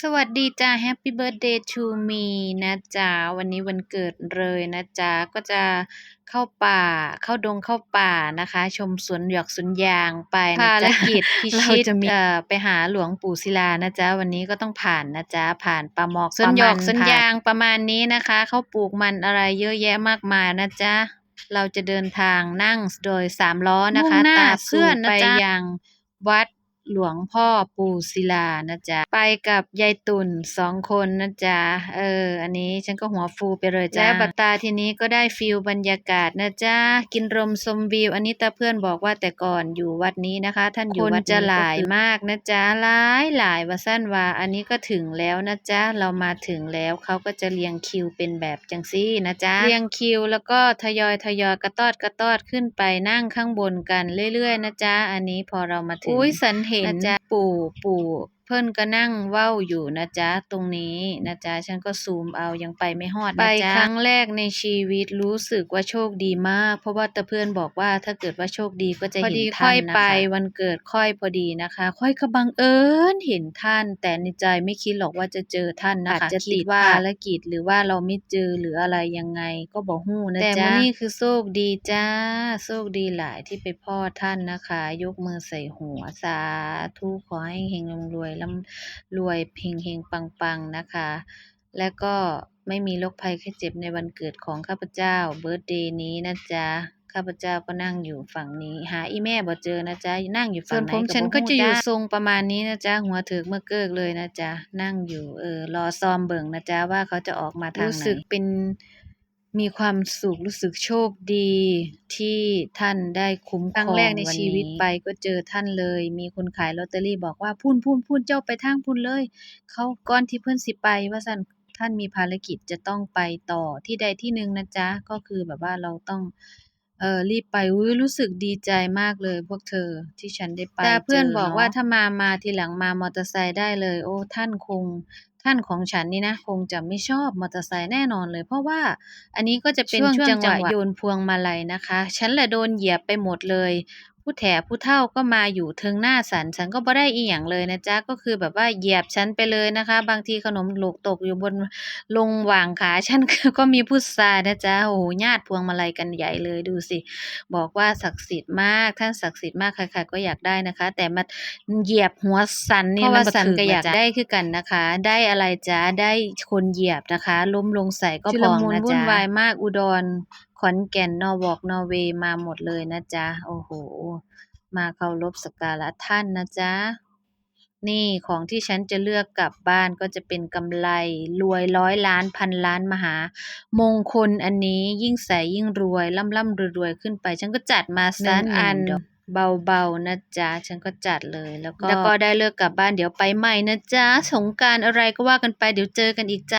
สวัสดีจ้า Happy Birthday to me นะจ๊ะ วันนี้วันเกิดเลยนะจ๊ะ ก็จะเข้าป่า เข้าดงเข้าป่านะคะ ชมสวนหยอกสวนยางไปนะภารจ๊ะกิจพิเราชิตจะมีเอ่อไปหาหลวงปู่ศิลานะจ๊ะ วันนี้ก็ต้องผ่านนะจ๊ะ ผ่านป่าหมอกสวนหยอกประมาณสวนผ่ยางประมาณนี้นะคะ เขาปลูกมันอะไรเยอะแยะมากมายนะจ๊ะ เราจะเดินทางนั่งโดยสามล้อนะคะมุ่งหน้าตาเพื่สู่อนนะไปจ๊ะยังวัด หลวงพ่อปู่ศิลานะจ๊ะ ไปกับยายตุ่นสองคนนะจ๊ะ เออ อันนี้ฉันก็หัวฟูไปเลยจ้ะและบัตตาทีนี้ก็ได้ฟิลบรรยากาศนะจ๊ะ กินรมชมวิว อันนี้ตาเพื่อนบอกว่าแต่ก่อนอยู่วัดนี้นะคะ ท่านอยู่วัดนี้คนจะหลายก็คือมากนะจ๊ะหลายหลายว่าสั้นว่า อันนี้ก็ถึงแล้วนะจ๊ะ เรามาถึงแล้วเขาก็จะเรียงคิวเป็นแบบจังซี่นะจ๊ะ เรียงคิวแล้วก็ทยอยทยอยกระตอดกระตอดขึ้นไปนั่งข้างบนกันเรื่อยๆนะจ๊ะ อันนี้พอเรามาถึงอุ้ยสันเห็นนะจ๊ะปู่ปู่ เพิ่นก็นั่งเว้าอยู่นะจ๊ะตรงนี้นะจ๊ะฉันก็ซูมเอายังไปไม่ฮอดนะไปจ๊ะครั้งแรกในชีวิตรู้สึกว่าโชคดีมาก เพราะว่าตาเพื่อนบอกว่าถ้าเกิดว่าโชคดีก็จะพอเห็นดีท่านค่อยนะไปคะวันเกิดค่อยพอดีนะคะ ค่อยก็บังเอิญเห็นท่าน แต่ในใจไม่คิดหรอกว่าจะเจอท่านนะคะอาจจะคิดติดว่าภาภารกิจหรือว่าเราไม่เจอหรืออะไรยังไงก็บ่ฮู้นะแต่จ๊ะมื้อนี้นี่คือโชคดีจ้าโชคดีหลายที่ไปพ่อท่านนะคะ ยกมือใส่หัวสาธุขอให้เฮงๆรวยๆร่ำรวยเฮงปังๆนะคะ และก็ไม่มีโรคภัยแค่เจ็บในวันเกิดของข้าพเจ้าเบิร์ d เดย์นี้นะจ๊ะข้าพเจ้าก็นั่งอยู่ฝั่งนี้ หาอีแม่บ่เจอนะจ๊ะนั่งอยู่ฝั่งไหนผมฉันก็จะอยู่ทรงประมาณนี้นะจ๊ะหัวถิกเมื่อเกิกเลยนะจ๊ะนั่งอยู่เออรอซอมเบิ่งนะจ๊ะว่าเขาจะออกมาทางไหนรู้สึกเป็น มีความสุข รู้สึกโชคดีที่ท่านได้คุ้มครองครั้งแรกในชีวิตไปก็เจอท่านเลย มีคนขายลอตเตอรี่บอกว่าพุ่นพุ่นพุ่นเจ้าไปทางพุ่นเลย เขาก่อนที่เพิ่นสิไป ว่าซั่นท่านมีภารกิจจะต้องไปต่อที่ใดที่หนึ่งนะจ๊ะ ก็คือแบบว่าเราต้องเอ่อรีบไปอุ๊ยรู้สึกดีใจมากเลย พวกเธอที่ฉันได้ไปแต่เพื่อนบอกว่าถ้ามามาทีหลังมามอเตอร์ไซค์ได้เลย โอ้ท่านคงท่านของฉันนี่นะคงจะไม่ชอบมอเตอร์ไซค์แน่นอนเลย เพราะว่าอันนี้ก็จะเป็นช่วงช่วงจัจังงหหวะวะโยนพวงมาลัยนะคะ ฉันแหละโดนเหยียบไปหมดเลย ผู้แถผู้เฒ่าก็มาอยู่เทิงหน้าฉัน ฉันก็บ่ได้อีหยังเลยนะจ๊ะ ก็คือแบบว่าเหยียบฉันไปเลยนะคะ บางทีขนมหลกตกอยู่บนลงหว่างขาฉัน ก็มีผู้ชายนะจ๊ะ โอ้โฮญาติพวงมาลัยกันใหญ่เลยดูสิ บอกว่าศักดิ์สิทธิ์มาก ท่านศักดิ์สิทธิ์มากใครๆก็อยากได้นะคะ แต่มาเหยียบหัวฉันนี่เพราะมัว่านบ่ฉันถูก็อยากนะจ๊ะได้คือกันนะคะ ได้อะไรจ๊ะ ได้คนเหยียบนะคะ ล้มลงใส่ก็ชุพลองมุนนะวุ่จ๊ะนวายมากอุดรขอนแก่น นอร์วอก นอร์เวย์ มาหมดเลยนะจ๊ะ โอ้โฮมาเคารพสักการะท่านนะจ๊ะ นี่ของที่ฉันจะเลือกกลับบ้านก็จะเป็นกำไลรวยร้อยล้านพันล้านมหา มงคลอันนี้ยิ่งใส่ยิ่งรวยร่ำๆรวยๆขึ้นไป ฉันก็จัดมาสังอันดอกเบาๆนะจ๊ะ ฉันก็จัดเลยแล้วก็แล้วก็ได้เลิกกลับบ้านเดี๋ยวไปใหม่นะจ๊ะ สงกานต์อะไรก็ว่ากันไปเดี๋ยวเจอกันอีกจ๊ะ